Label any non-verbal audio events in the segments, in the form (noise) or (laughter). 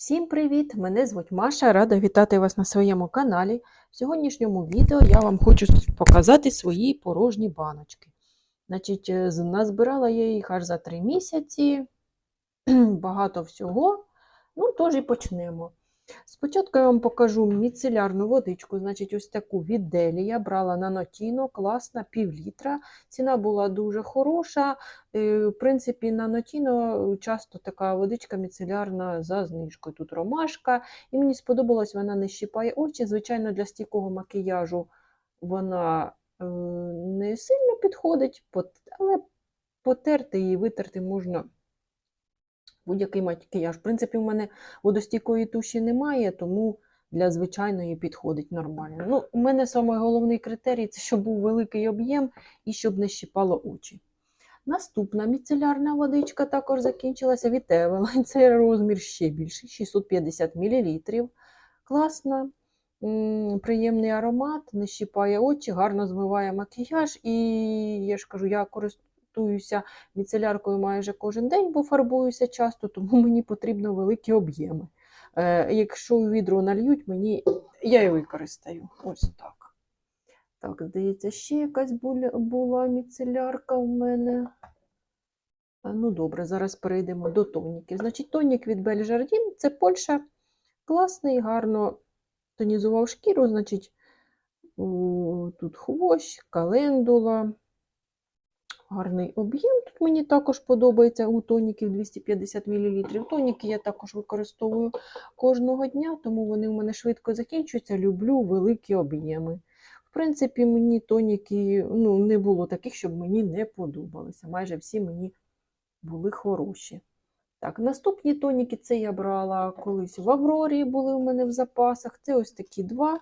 Всім привіт! Мене звуть Маша, рада вітати вас на своєму каналі. В сьогоднішньому відео я вам хочу показати свої порожні баночки. Значить, е, назбирала я їх аж за 3 місяці, (clears throat) багато всього. Ну, тож і почнемо. Спочатку я вам покажу міцелярну водичку, значить, ось таку від Делі. Я брала на Нотіно, класна, пів літра. Ціна була дуже хороша. Е, В принципі, на Нотіно часто така водичка міцелярна за знижкою. Тут ромашка. І мені сподобалось, вона не щипає очі. Звичайно, для стійкого макіяжу вона е, не сильно підходить, але потерти і витерти можна будь-який макіяж. В принципі, у мене водостійкої туші немає, тому для звичайної підходить нормально. Ну, у мене самий головний критерій це щоб був великий об'єм і щоб не щипало очі. Наступна міцелярна водичка також закінчилася від Eveline. (laughs) Це розмір ще більший, 650 мл. Класна, приємний аромат, не щипає очі, гарно змиває макіяж. І я ж кажу, я користуюся міцеляркою майже кожен день, бо фарбуюся часто, тому (laughs) мені потрібно великі об'єми. Е, якщо у відро нальють, мені я і використаю. Ось так. Так, здається, ще якась була міцелярка у мене. Ну, добре, зараз перейдемо до тоніків. Значить, тонік від Бельжардін це Польща. Класний, гарно тонізував шкіру. Значить, тут хвощ, календула. Гарний об'єм. Тут мені також подобається у тоніків 250 мл. Тоніки я також використовую кожного дня, тому вони у мене швидко закінчуються. Люблю великі об'єми. В принципі, мені тоніки ну, не було таких, щоб мені не подобалися. Майже всі мені були хороші. Так, наступні тоніки це я брала колись в Аврорі, були у мене в запасах. Це ось такі два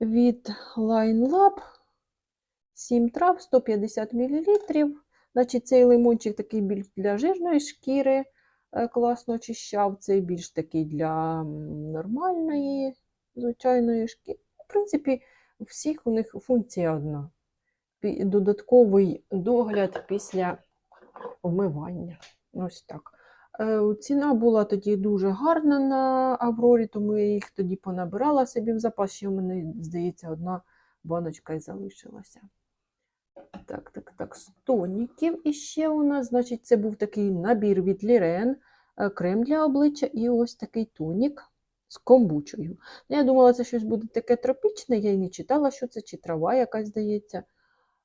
від Line Lab. 7 трав, 150 мл. Значить, цей лимончик такий більш для жирної шкіри, е, класно очищав, цей більш такий для нормальної, звичайної шкіри. В принципі, у всіх у них функція одна. Додатковий догляд після вмивання. Ось так. Е, Ціна була тоді дуже гарна на Аврорі, тому я їх тоді понабирала собі в запас. Ще в мене, здається, одна баночка і залишилася. Так, так, так, з тоніків іще у нас, значить, це був такий набір від Лірен, е, крем для обличчя і ось такий тонік з комбучою. Ну, Я думала, це щось буде таке тропічне, я й не читала, що це, чи трава якась здається.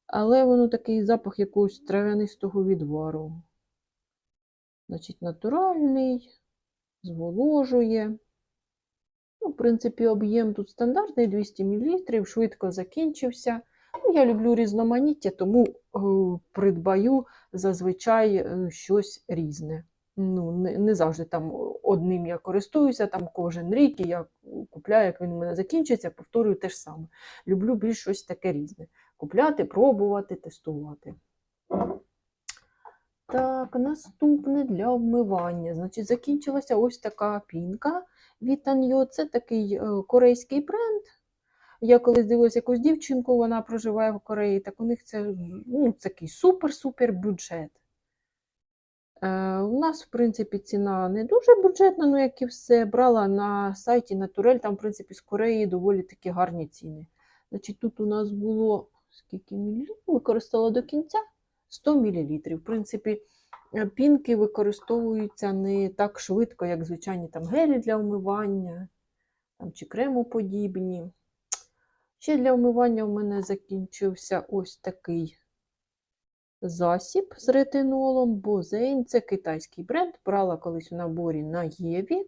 Але воно такий запах якогось трав'янистого відвару. Значить, натуральний, зволожує. Ну, в принципі, об'єм тут стандартний 200 мл, швидко закінчився. Я люблю різноманіття, тому е, придбаю зазвичай е, щось різне. Ну, не, не завжди там одним я користуюся, там кожен рік і я купляю, як він у мене закінчиться, повторюю те ж саме. Люблю більш щось таке різне. Купляти, пробувати, тестувати. Так, наступне для обмивання. Значить, закінчилася ось така пінка від Таньо. Це такий е, корейський бренд. Я колись дивилася якусь дівчинку, вона проживає в Кореї, так у них це ну, такий супер-супер бюджет. Е, у нас, в принципі, ціна не дуже бюджетна, ну як і все. Брала на сайті Натурель, там, в принципі, з Кореї доволі такі гарні ціни. Значить, тут у нас було скільки мілілітрів? Використала до кінця 100 мл. В принципі, е, пінки використовуються не так швидко, як звичайні там гелі для вмивання там, чи кремоподібні. Ще для вмивання у мене закінчився ось такий засіб з ретинолом. Бозейн це китайський бренд. Брала колись у наборі на Єві.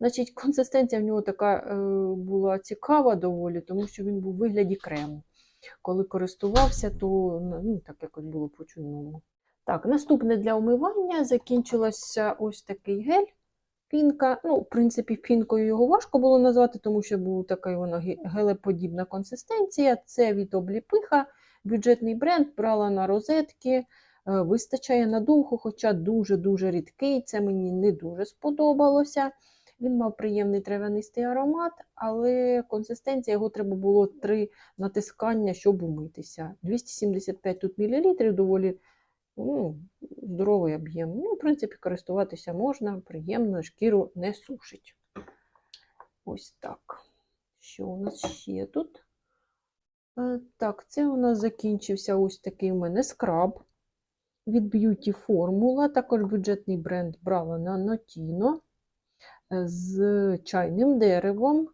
Значить, консистенція в нього така е, була цікава доволі, тому що він був у вигляді крему. Коли користувався, то ну, так якось було по-чудному. Так, наступне для вмивання закінчилося ось такий гель. Пінка. Ну, в принципі, пінкою його важко було назвати, тому що була така вона гелеподібна консистенція. Це від обліпиха, бюджетний бренд, брала на розетки, е, вистачає надовго, хоча дуже-дуже рідкий. Це мені не дуже сподобалося. Він мав приємний трав'янистий аромат, але консистенція його треба було три натискання, щоб умитися. 275 тут мілілітрів, доволі ну, здоровий об'єм. Ну, в принципі, користуватися можна, приємно, шкіру не сушить. Ось так. Що у нас ще тут? Е, Так, це у нас закінчився ось такий у мене скраб від Beauty Formula, також бюджетний бренд брала на Notino е, з чайним деревом.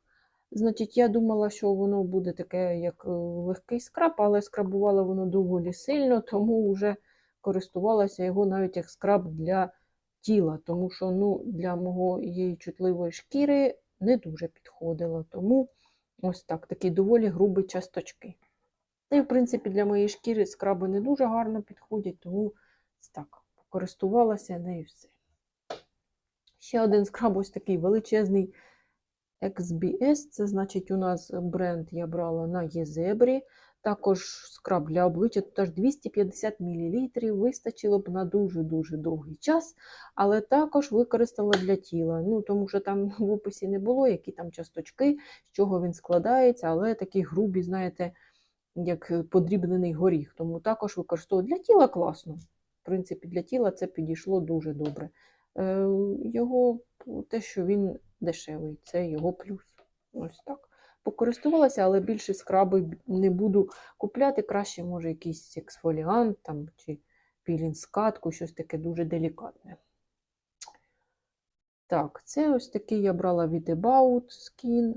Значить, я думала, що воно буде таке, як е, легкий скраб, але скрабувало воно доволі сильно, тому вже користувалася його навіть як скраб для тіла, тому що ну, для моєї чутливої шкіри не дуже підходило. Тому ось так, такі доволі грубі часточки. Та й, в принципі, для моєї шкіри скраби не дуже гарно підходять, тому так, користувалася нею все. Ще один скраб ось такий величезний XBS. Це значить, у нас бренд я брала на Єзебрі. Також скраб для обличчя, аж 250 мл вистачило б на дуже-дуже довгий час, але також використала для тіла. Ну, Тому що там в описі не було, які там часточки, з чого він складається, але такі грубі, знаєте, як подрібнений горіх. Тому також використовую для тіла класно. В принципі, для тіла це підійшло дуже добре. Е, Його те, що він дешевий, це його плюс. Ось так. Покористувалася, але більше скраби не буду купляти. Краще, може, якийсь ексфоліант там, чи пілінг скатку, щось таке дуже делікатне. Так, це ось такий я брала від About Skin.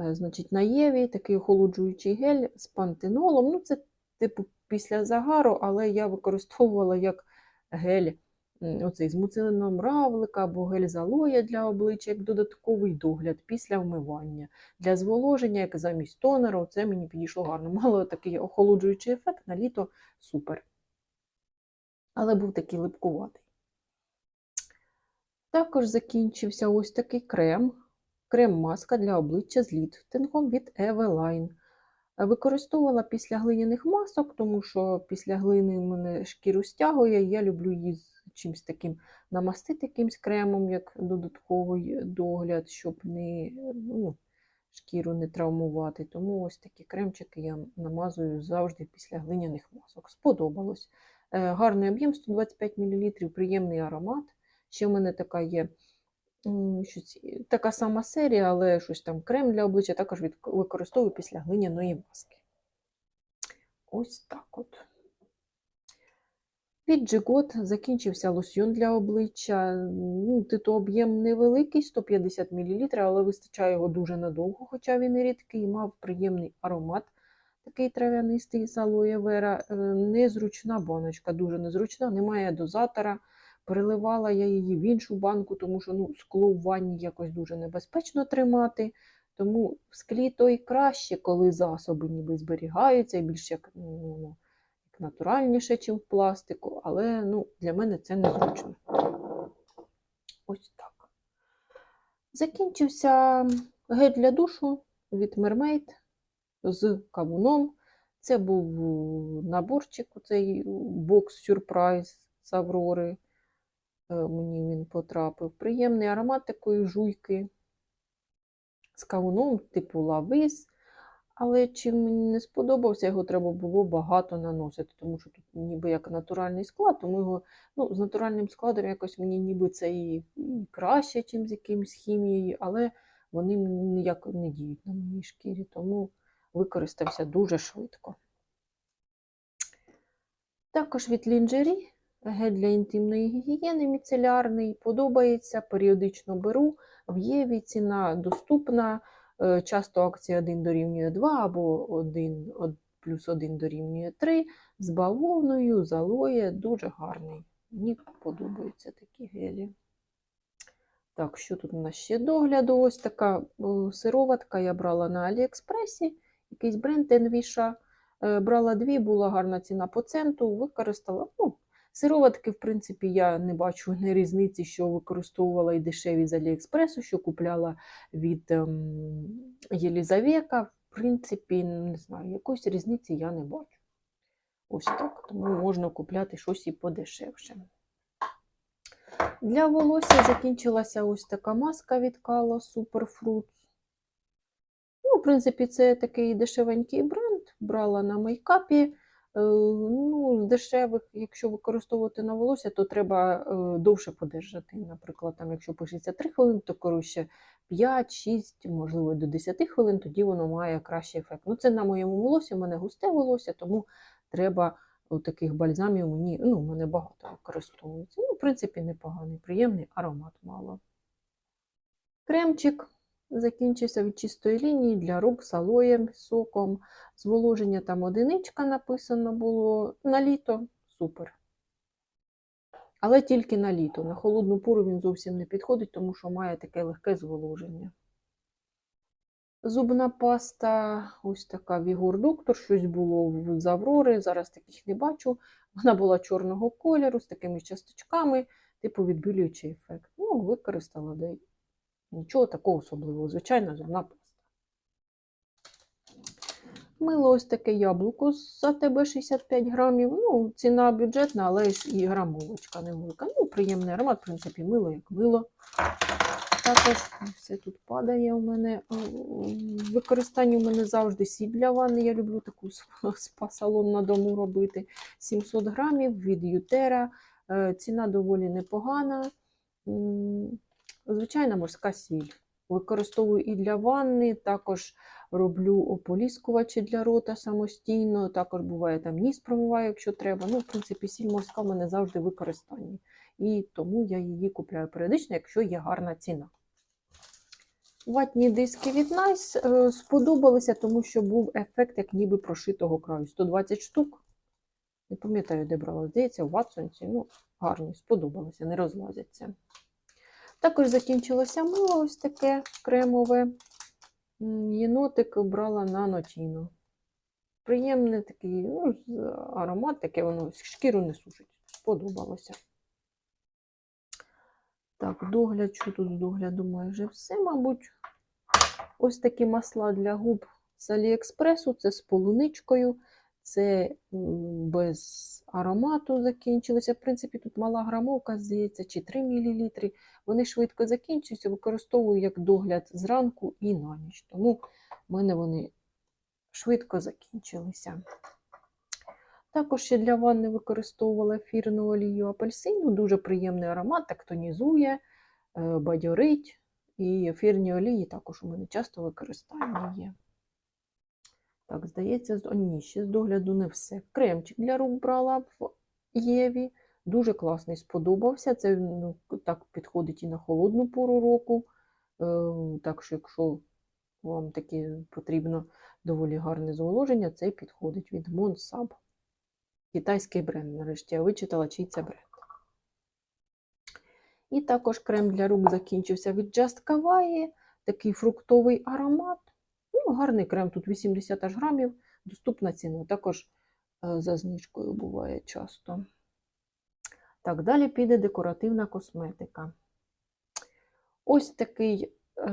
Е, Значить, на Єві такий охолоджуючий гель з пантенолом. Ну, це типу після загару, але я використовувала як гель оцей з муцином равлика або гель з алоє для обличчя, як додатковий догляд після вмивання. Для зволоження, як замість тонера, це мені підійшло гарно. (laughs) Мало такий охолоджуючий ефект на літо супер. Але був такий липкуватий. Також закінчився ось такий крем. Крем-маска для обличчя з ліфтингом від Eveline. Використовувала після глиняних масок, тому що після глини мене шкіру стягує, я люблю її чимось таким намастити якимсь кремом, як додатковий догляд, щоб не, ну, шкіру не травмувати. Тому ось такі кремчики я намазую завжди після глиняних масок. Сподобалось. Е, Гарний об'єм 125 мл, приємний аромат. Ще в мене така є щось, така сама серія, але щось там крем для обличчя також використовую після глиняної маски. Ось так от. Від Джигот закінчився лосьйон для обличчя. Ну, об'єм невеликий, 150 мл, але вистачає його дуже надовго, хоча він і рідкий, мав приємний аромат, такий трав'янистий з алоє вера. Е, Незручна баночка, дуже незручна, немає дозатора. Переливала я її в іншу банку, тому що ну, скло в ванні якось дуже небезпечно тримати. Тому в склі то і краще, коли засоби ніби зберігаються і більш як, ну, ну, натуральніше, ніж в пластику, але ну, для мене це незручно. Ось так. Закінчився гель для душу від Mermaid з кавуном. Це був наборчик, цей бокс сюрприз з Аврори. Е, Мені він потрапив. Приємний аромат такої жуйки з кавуном, типу лавис. Але чим мені не сподобався, його треба було багато наносити, тому що тут ніби як натуральний склад, тому його ну, з натуральним складом якось мені ніби це і краще, ніж з якимось хімією, але вони ніяк не діють на моїй шкірі, тому використався дуже швидко. Також від лінджері гель для інтимної гігієни міцелярний, подобається, періодично беру. В Єві ціна доступна. Е, Часто акція 1 дорівнює 2 або 1 плюс 1 дорівнює 3 з бавовною, з алоє, дуже гарний. Мені подобаються такі гелі. Так, що тут у нас ще догляду? Ось така сироватка я брала на Аліекспресі, якийсь бренд Envisha. Е, Брала дві, була гарна ціна по центу, використала. Ну, Сироватки, в принципі, я не бачу не різниці, що використовувала і дешеві з Аліекспресу, що купляла від ем, Єлізавека. В принципі, не знаю, якоїсь різниці я не бачу. Ось так, тому можна купляти щось і подешевше. Для волосся закінчилася ось така маска від Kala Superfruits. Ну, в принципі, це такий дешевенький бренд. Брала на мейкапі. Е, Ну, з дешевих, якщо використовувати на волосся, то треба е, довше подержати. Наприклад, там, якщо пишеться 3 хвилини, то коротше 5, 6, можливо, до 10 хвилин, тоді воно має кращий ефект. Ну, це на моєму волосі, у мене густе волосся, тому треба от таких бальзамів мені, ну, мене багато використовується. Ну, в принципі, непоганий, приємний аромат мало. Кремчик закінчився від чистої лінії для рук з алоєм, соком. Зволоження там одиничка написано було. На літо супер. Але тільки на літо. На холодну пору він зовсім не підходить, тому що має таке легке зволоження. Зубна паста, ось така Вігор Доктор, щось було з Аврори, зараз таких не бачу. Вона була чорного кольору з такими часточками, типу відбілюючий ефект. Ну, використала, де нічого такого особливого, звичайно, зубна паста. Мило ось таке яблуко за тебе 65 грамів. Ну, ціна бюджетна, але ж і грамовочка невелика. Ну, приємний аромат, в принципі, мило як мило. Також все тут падає у мене. В у мене завжди сіль для ванни. Я люблю таку (laughs) спа-салон на дому робити. 700 грамів від Ютера. Е, Ціна доволі непогана. Звичайна морська сіль. Використовую і для ванни, також роблю ополіскувачі для рота самостійно. Також буває там ніс промиваю, якщо треба. Ну, в принципі, сіль морська в мене завжди в використанні. І тому я її купляю періодично, якщо є гарна ціна. Ватні диски від Nice е, сподобалися, тому що був ефект як ніби прошитого краю. 120 штук. Не пам'ятаю, де брала, здається, у Ватсонці. Ну, гарні, сподобалося, не розлазяться. Також закінчилося мило ось таке кремове. Єнотик брала на нотіно. Приємний такий ну, аромат, таке воно шкіру не сушить. Сподобалося. Так, догляд, що тут з догляду майже все, мабуть. Ось такі масла для губ з Аліекспресу. Це з полуничкою, це без аромату закінчилися. В принципі, тут мала грамовка, здається, чи 3 мл. Вони швидко закінчуються, використовую як догляд зранку і на ніч. Тому в мене вони швидко закінчилися. Також ще для ванни використовувала ефірну олію апельсину. Дуже приємний аромат, так тонізує, е, бадьорить. І ефірні олії також у мене часто використання є. Так, здається, о, ні, ще з догляду не все. Кремчик для рук брала в Єві. Дуже класний, сподобався. Це ну, так підходить і на холодну пору року. Е, Так що, якщо вам таке потрібно доволі гарне зволоження, цей підходить від Monsab. Китайський бренд. Нарешті я вичитала, чий це бренд. І також крем для рук закінчився від Just Kawaii. Такий фруктовий аромат. Ну, гарний крем, тут 80 аж грамів, доступна ціна. Також е, за знижкою буває часто. Так, далі піде декоративна косметика. Ось такий е,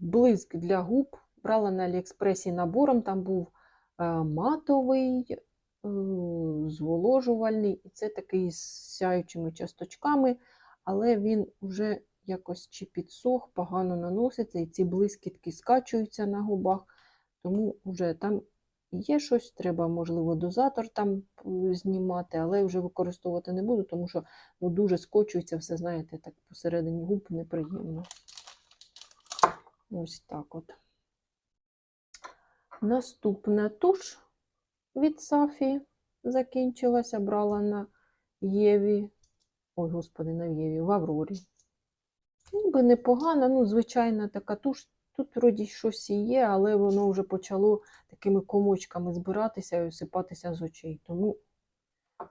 блиск для губ. Брала на Аліекспресі набором, там був е, матовий, е, зволожувальний, і це такий з сяючими часточками, але він вже якось чи підсох, погано наноситься, і ці блискітки скачуються на губах, тому вже там є щось, треба, можливо, дозатор там е, знімати, але вже використовувати не буду, тому що ну, дуже скочується все, знаєте, так посередині губ неприємно. Ось так от. Наступна туш від Сафі закінчилася, брала на Єві. Ой, господи, на Єві, в Аврорі. Ніби непогана, ну, звичайна така туш. Тут вроді щось і є, але воно вже почало такими комочками збиратися і осипатися з очей. Тому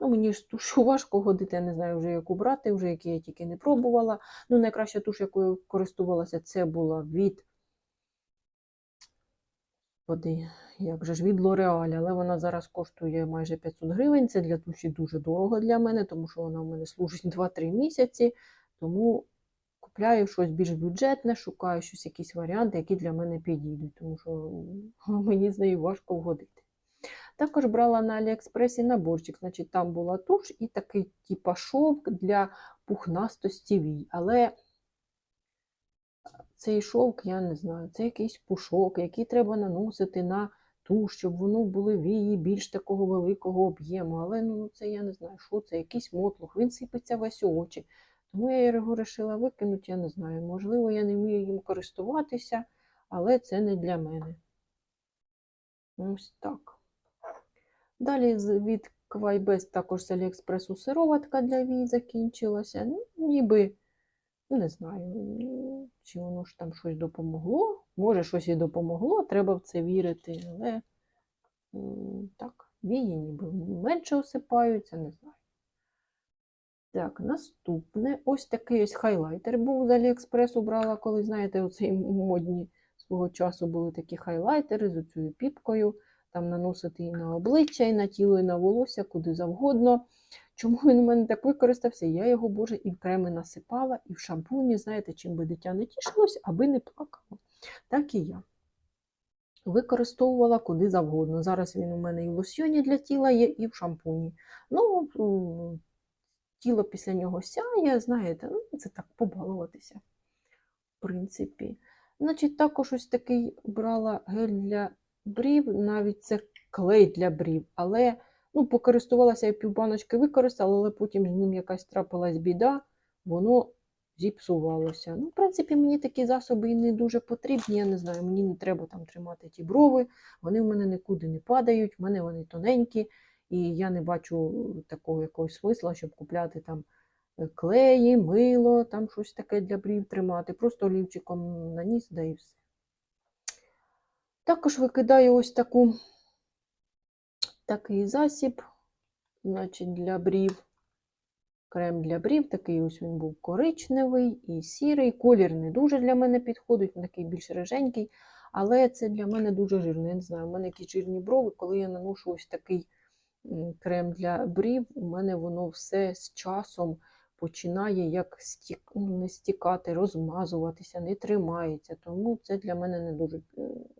ну, мені ж тушу важко ходити, я не знаю вже, яку брати, вже які я тільки не пробувала. Ну, найкраща туш, якою користувалася, це була від Господи, як же ж від L'Oreal, але вона зараз коштує майже 500 гривень. Це для душі дуже дорого для мене, тому що вона в мене служить 2-3 місяці. Тому купляю щось більш бюджетне, шукаю щось, якісь варіанти, які для мене підійдуть, тому що (laughs) мені з нею важко вгодити. Також брала на Аліекспресі наборчик, значить там була туш і такий типа шовк для пухнастості вій. Але цей шовк, я не знаю, це якийсь пушок, який треба наносити на ту, щоб воно були вії більш такого великого об'єму. Але ну, це я не знаю, що це, якийсь мотлух, він сипеться весь у очі. Тому я його вирішила викинути, я не знаю. Можливо, я не вмію їм користуватися, але це не для мене. Ось так. Далі від Квайбест також з Аліекспресу сироватка для вій закінчилася. Ну, ніби, ну, не знаю, чи воно ж там щось допомогло. Може, щось і допомогло, треба в це вірити, але так, вії ніби менше осипаються, не знаю. Так, наступне. Ось такий ось хайлайтер був з Аліекспресу брала, коли, знаєте, оці модні свого часу були такі хайлайтери з оцією піпкою. Там наносити і на обличчя, і на тіло, і на волосся, куди завгодно. Чому він у мене так використався? Я його, боже, і в креми насипала, і в шампуні, знаєте, чим би дитя не тішилось, аби не плакало. Так і я. Використовувала куди завгодно. Зараз він у мене і в лосьйоні для тіла є, і в шампуні. Ну, тіло після нього сяє, знаєте, ну, це так побалуватися. В принципі. Значить, також ось такий брала гель для брів, навіть це клей для брів. Але ну, покористувалася я півбаночки використала, але потім з ним якась трапилась біда, воно зіпсувалося. Ну, в принципі, мені такі засоби не дуже потрібні. Я не знаю, мені не треба там тримати ті брови, вони в мене нікуди не падають, в мене вони тоненькі, і я не бачу такого якогось смисла, щоб купляти там е, клеї, мило, там щось таке для брів тримати. Просто олівчиком наніс, да і все. Також викидаю ось таку, такий засіб, значить, для брів. Крем для брів, такий ось він був коричневий і сірий. Колір не дуже для мене підходить, він такий більш риженький, але це для мене дуже жирний. Я не знаю, у мене які жирні брови, коли я наношу ось такий крем для брів, у мене воно все з часом починає як стік, ну, не стікати, розмазуватися, не тримається. Тому це для мене не дуже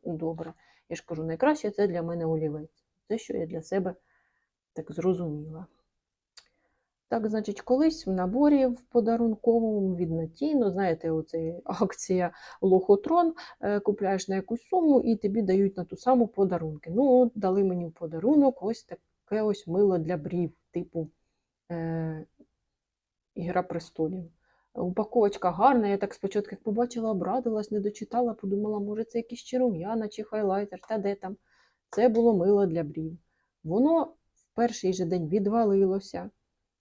добре. Я ж кажу, найкраще це для мене олівець. Це, що я для себе так зрозуміла. Так, значить, колись в наборі в подарунковому від Натіно, знаєте, оце (laughs) акція Лохотрон, е, купляєш на якусь суму і тобі дають на ту саму подарунки. Ну, дали мені в подарунок ось таке ось мило для брів, типу е, Ігра престолів. Упаковочка гарна, я так спочатку як побачила, обрадилась, не дочитала, подумала, може, це якийсь чи рум'яна, чи хайлайтер, та де там. Це було мило для брів. Воно в перший же день відвалилося.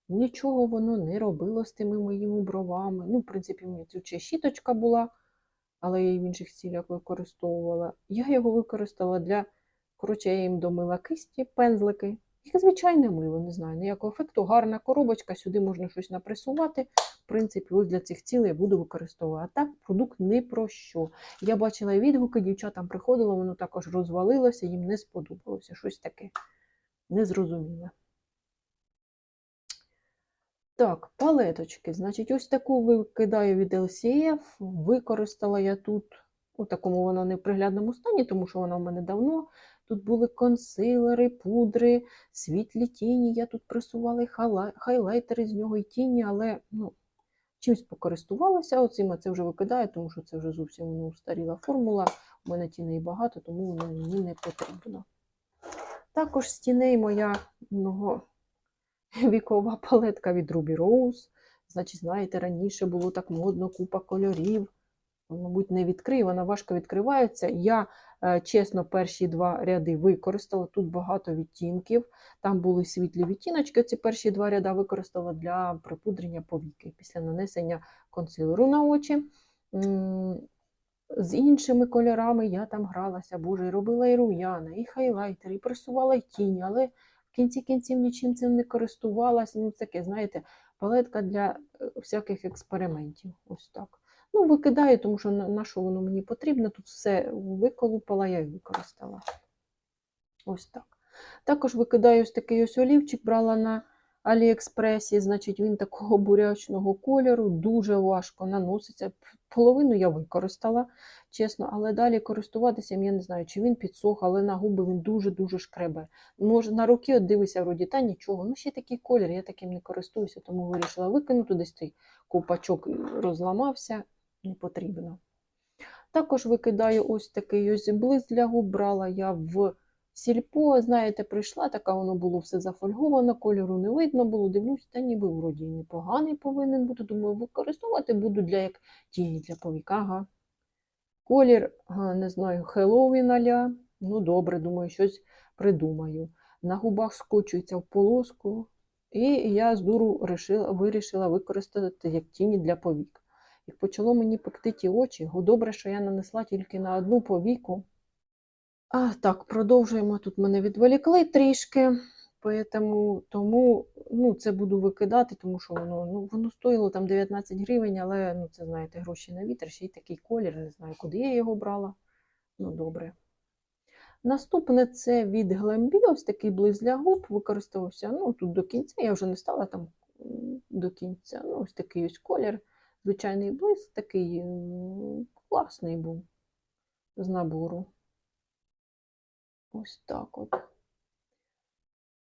Нічого воно не робило з тими моїми бровами. Ну, в принципі, мене тут ще щіточка була, але я її в інших цілях використовувала. Я його використала для, коротше, я їм домила кисті, пензлики. Як звичайне мило, не знаю, ніякого ефекту. Гарна коробочка, сюди можна щось напресувати. В принципі, ось для цих цілей я буду використовувати. А так, продукт не про що. Я бачила відгуки, дівчатам приходило, воно також розвалилося, їм не сподобалося. Щось таке незрозуміле. Так, палеточки. Значить, ось таку викидаю від LCF. Використала я тут у такому вона не в приглядному стані, тому що вона в мене давно. Тут були консилери, пудри, світлі тіні. Я тут присувала хайлайтери з нього і тіні, але ну, чимось покористувалася. Оцим це вже викидаю, тому що це вже зовсім ну, устаріла формула. У мене тіней багато, тому воно мені не потрібно. Також з тіней моя (laughs) вікова палетка від Ruby Rose. Значить, знаєте, раніше було так модно, купа кольорів. Мабуть, не відкрию, вона важко відкривається. Я, е, чесно, перші два ряди використала. Тут багато відтінків. Там були світлі відтіночки. Ці перші два ряда використала для припудрення повіки після нанесення консилеру на очі. З іншими кольорами я там гралася, боже, і робила і рум'яна, і хайлайтер, і присувала й тіні, але в кінці кінців нічим цим не користувалась. Ну, таке, знаєте, палетка для е, всяких експериментів. Ось так. Ну, викидаю, тому що на, на що воно мені потрібно. Тут все виколупала, я і використала. Ось так. Також викидаю ось такий ось олівчик, брала на Аліекспресі, значить, він такого бурячного кольору, дуже важко наноситься. Половину я використала, чесно, але далі користуватися, я не знаю, чи він підсох, але на губи він дуже-дуже шкребе. Може, на руки от дивися, вроді, та нічого. Ну, ще такий колір, я таким не користуюся, тому вирішила викинути десь той ковпачок розламався, не потрібно. Також викидаю ось такий ось блиск для губ, брала я в Сільпо, знаєте, прийшла, така воно було все зафольговано, кольору не видно було. Дивлюсь, та ніби вроді непоганий повинен бути. Думаю, використовувати буду для як тіні для повіка. Колір, не знаю, Хеллоуін аля. Ну, добре, думаю, щось придумаю. На губах скочується в полоску, і я з дуру вирішила використати як тіні для повік. Як почало мені пекти ті очі, го добре, що я нанесла тільки на одну повіку. А, так, продовжуємо. Тут мене відволікли трішки, поэтому, тому ну, це буду викидати, тому що воно, ну, воно стоїло там 19 гривень, але ну, це, знаєте, гроші на вітер, ще й такий колір, не знаю, куди я його брала. Ну, добре. Наступне це від Глембі, ось такий близ губ, використовувався ну, тут до кінця, я вже не стала там до кінця. Ну, ось такий ось колір, звичайний близ, такий класний був з набору. Ось так от.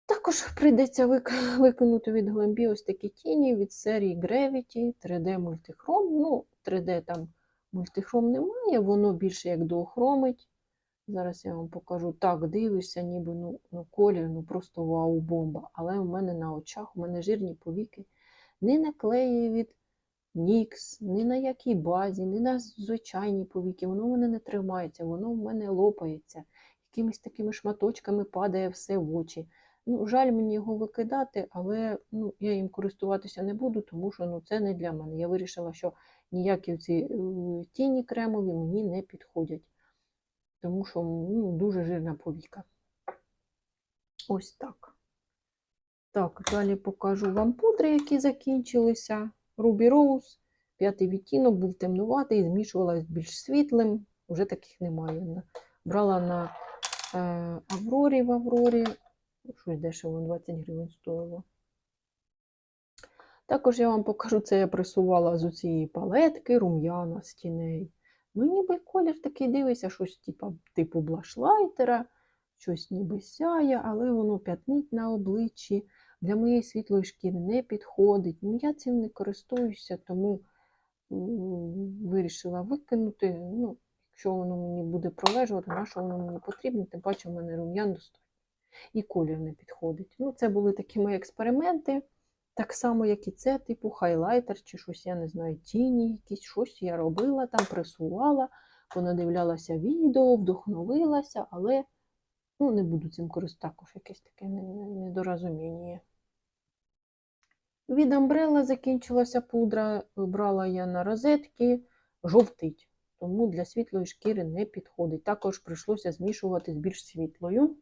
Також прийдеться (laughs) викинути від Глембі ось такі тіні від серії Gravity 3D мультихром. Ну, 3D там мультихром немає, воно більше як доохромить. Зараз я вам покажу. Так, дивишся, ніби ну, ну колір, ну просто вау-бомба. Але у мене на очах, у мене жирні повіки. Не наклеює від Нікс, ні на якій базі, ні на звичайні повіки. Воно в мене не тримається, воно в мене лопається. Якимись такими шматочками падає все в очі. Ну, жаль мені його викидати, але ну, я їм користуватися не буду, тому що ну, це не для мене. Я вирішила, що ніякі ці е, тіні кремові мені не підходять тому що ну, дуже жирна повіка. Ось так. Так, далі покажу вам пудри, які закінчилися. Ruby Rose, п'ятий відтінок, був темнуватий, змішувалась з більш світлим, вже таких немає. Брала на е, Аврорі в Аврорі, щось дешево, 20 гривень стоїло. Також я вам покажу, це я присувала з цієї палетки рум'яна з тіней. Ну, ніби колір такий дивиться, щось типу, типу блашлайтера, щось ніби сяє, але воно п'ятнить на обличчі. Для моєї світлої шкіри не підходить. Ну, я цим не користуюся, тому вирішила викинути. Ну, якщо воно мені буде пролежувати, на що воно мені потрібно, тим паче в мене рум'ян достатньо. І колір не підходить. Ну, це були такі мої експерименти. Так само, як і це, типу хайлайтер чи щось, я не знаю, тіні якісь, щось я робила, там пресувала, понадивлялася відео, вдохновилася, але ну, не буду цим користуватися. Також якесь таке не- не- недорозуміння. Від Umbrella закінчилася пудра, брала я на розетки, жовтить, тому для світлої шкіри не підходить. Також прийшлося змішувати з більш світлою.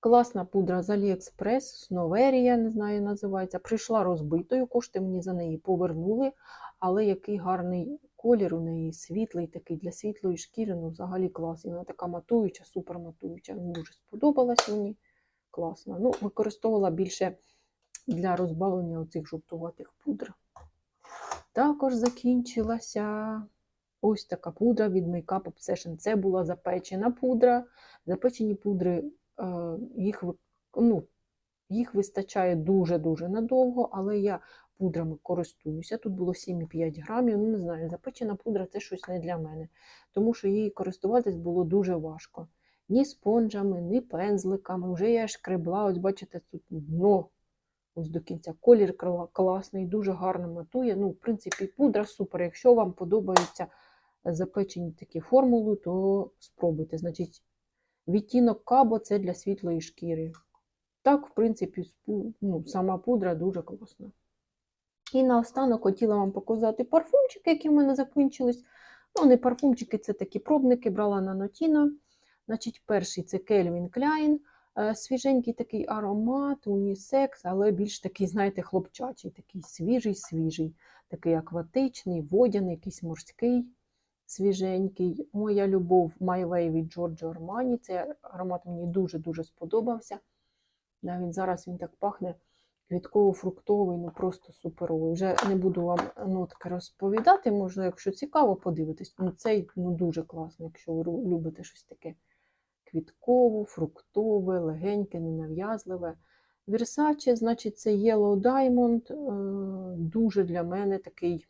Класна пудра з AliExpress, Сноверія, не знаю, називається. Прийшла розбитою, кошти мені за неї повернули, але який гарний колір у неї, світлий такий для світлої шкіри, ну взагалі класний. Вона така матуюча, супер матуюча. Дуже сподобалась мені. Класна. Ну, використовувала більше для розбавлення оцих жовтуватих пудр. Також закінчилася ось така пудра від Makeup Obsession. Це була запечена пудра. Запечені пудри е, їх, ну, їх вистачає дуже-дуже надовго, але я пудрами користуюся. Тут було 7,5 грамів. Ну, не знаю, запечена пудра це щось не для мене, тому що її користуватись було дуже важко. Ні спонжами, ні пензликами. Вже я шкребла, ось бачите, тут дно ось до кінця. Колір класний, дуже гарно матує. Ну, в принципі, пудра супер. Якщо вам подобаються запечені такі формули, то спробуйте. Значить, відтінок кабо це для світлої шкіри. Так, в принципі, ну, сама пудра дуже класна. І наостанок хотіла вам показати парфумчики, які в мене закінчились. Ну, не парфумчики, це такі пробники, брала на Notino. Значить, перший це Calvin Klein. Е, Свіженький такий аромат, унісекс, але більш такий, знаєте, хлопчачий, такий свіжий, свіжий, такий акватичний, водяний, якийсь морський, свіженький. Моя любов My Way від Giorgio Armani. Цей аромат мені дуже-дуже сподобався. Навіть зараз він так пахне квітково-фруктовий, ну просто суперовий. Вже не буду вам нотки розповідати, можна, якщо цікаво, подивитись. Ну, цей ну, дуже класний, якщо ви любите щось таке квіткове, фруктове, легеньке, ненав'язливе. Versace, значить, це Yellow Diamond, е, дуже для мене такий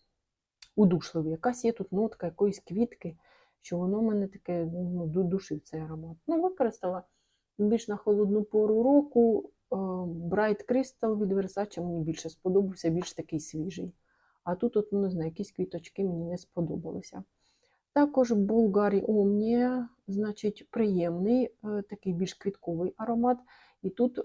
удушливий. Якась є тут нотка якоїсь квітки, що воно мене таке ну, душив цей аромат. Ну, використала більш на холодну пору року. е, Bright Crystal від Versace мені більше сподобався, більш такий свіжий. А тут, от, ну, не знаю, якісь квіточки мені не сподобалися. Також Bulgari Omnia, значить, приємний, е, такий більш квітковий аромат. І тут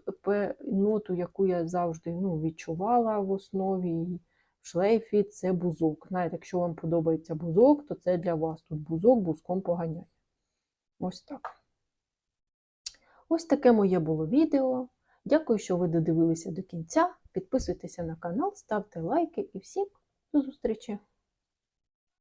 ноту, яку я завжди ну, відчувала в основі в шлейфі, це бузок. Знаєте, якщо вам подобається бузок, то це для вас. Тут бузок бузком поганяє. Ось так. Ось таке моє було відео. Дякую, що ви додивилися до кінця. Підписуйтеся на канал, ставте лайки і всім до зустрічі!